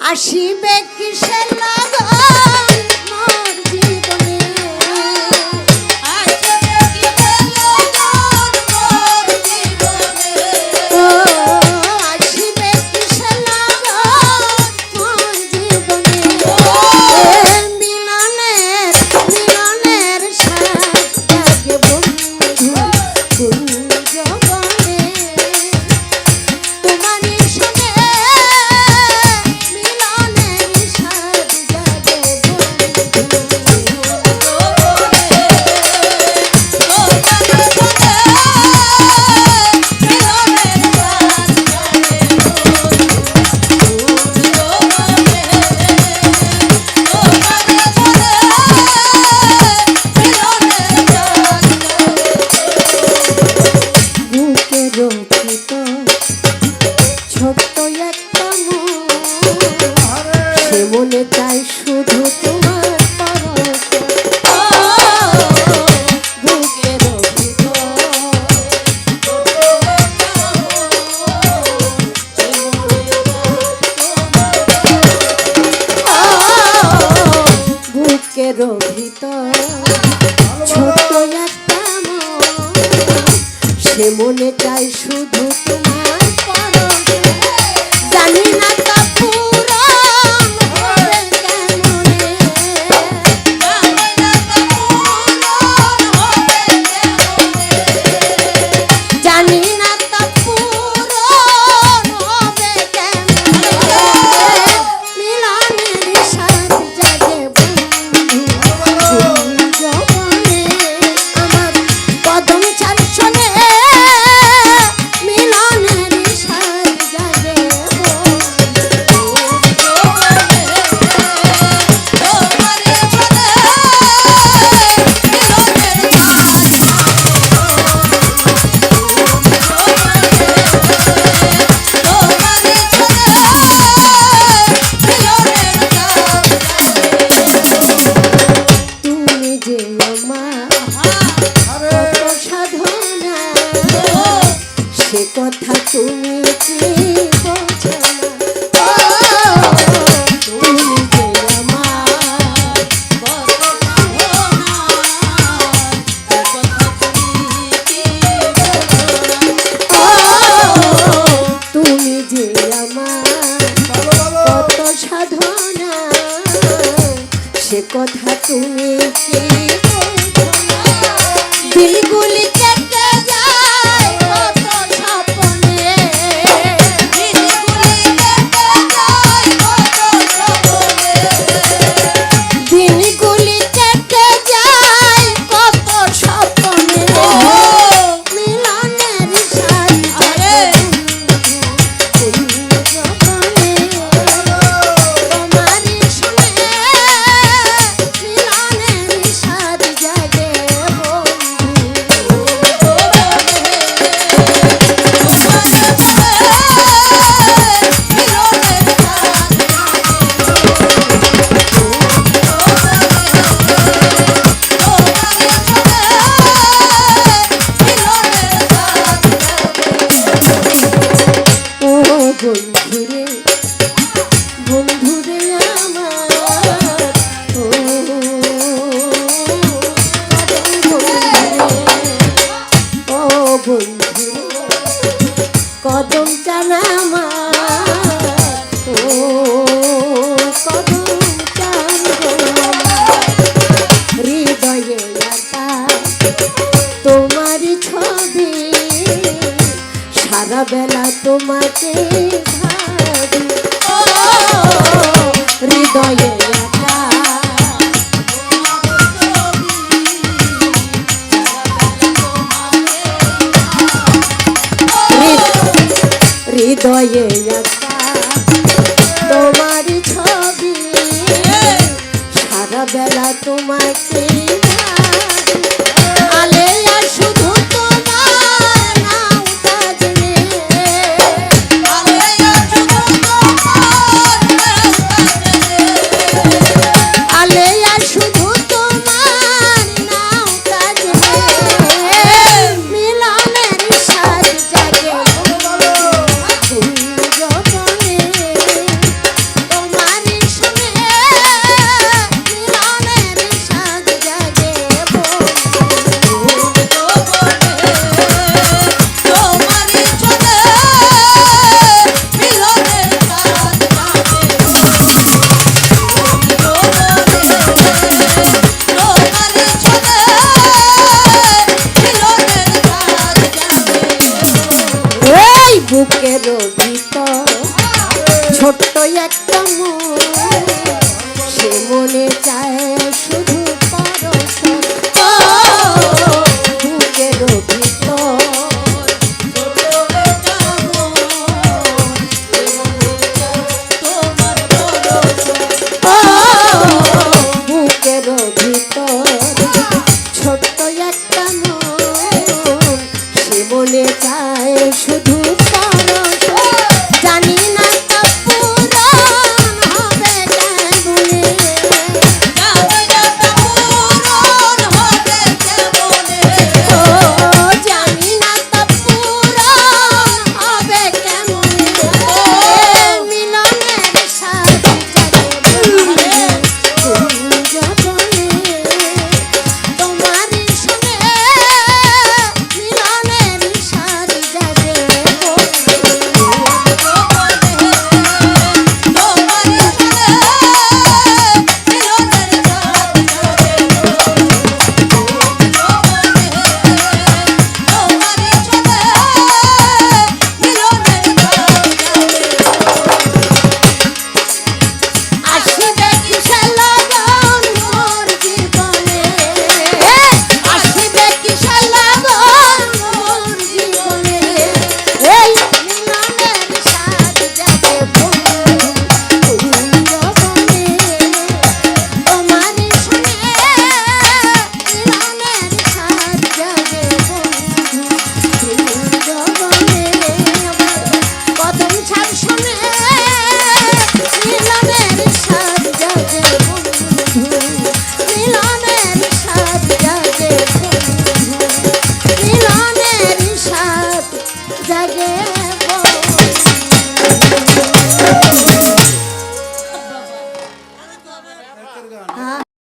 আসিবে কিসের লাগা? রোহিত। ছোট একটা সে মনে চাই শুধু তোমার জানি না দিলগুলি হৃদয়ে বুকের ছোট্ট একটা মনে চায় বলে চায় শুধু পা